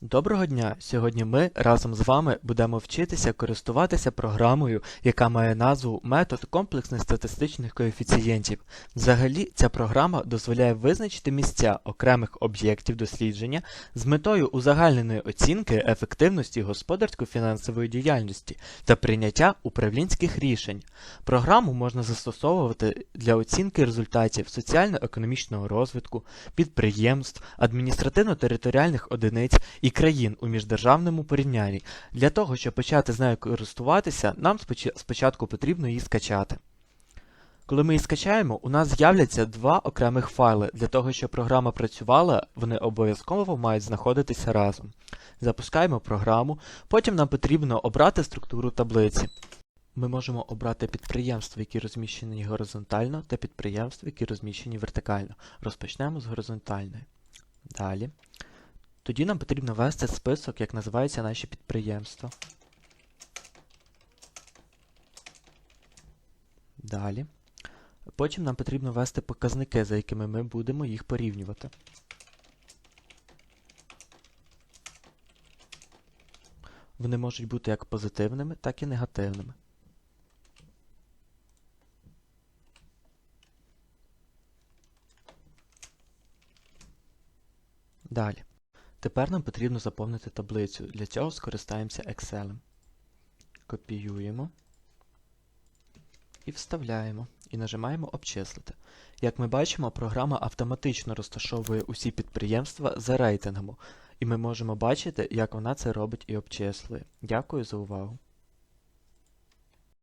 Доброго дня! Сьогодні ми разом з вами будемо вчитися користуватися програмою, яка має назву Метод комплексних статистичних коефіцієнтів. Взагалі, ця програма дозволяє визначити місця окремих об'єктів дослідження з метою узагальненої оцінки ефективності господарсько-фінансової діяльності та прийняття управлінських рішень. Програму можна застосовувати для оцінки результатів соціально-економічного розвитку, підприємств, адміністративно-територіальних одиниць і країн у міждержавному порівнянні. Для того, щоб почати з нею користуватися, нам спочатку потрібно її скачати. Коли ми її скачаємо, у нас з'являться два окремих файли. Для того, щоб програма працювала, вони обов'язково мають знаходитися разом. Запускаємо програму, потім нам потрібно обрати структуру таблиці. Ми можемо обрати підприємства, які розміщені горизонтально, та підприємства, які розміщені вертикально. Розпочнемо з горизонтальної. Далі. Тоді нам потрібно ввести список, як називаються наші підприємства. Далі. Потім нам потрібно ввести показники, за якими ми будемо їх порівнювати. Вони можуть бути як позитивними, так і негативними. Далі. Тепер нам потрібно заповнити таблицю. Для цього скористаємося Excel. Копіюємо і вставляємо. І нажимаємо Обчислити. Як ми бачимо, програма автоматично розташовує усі підприємства за рейтингом, і ми можемо бачити, як вона це робить і обчислює. Дякую за увагу.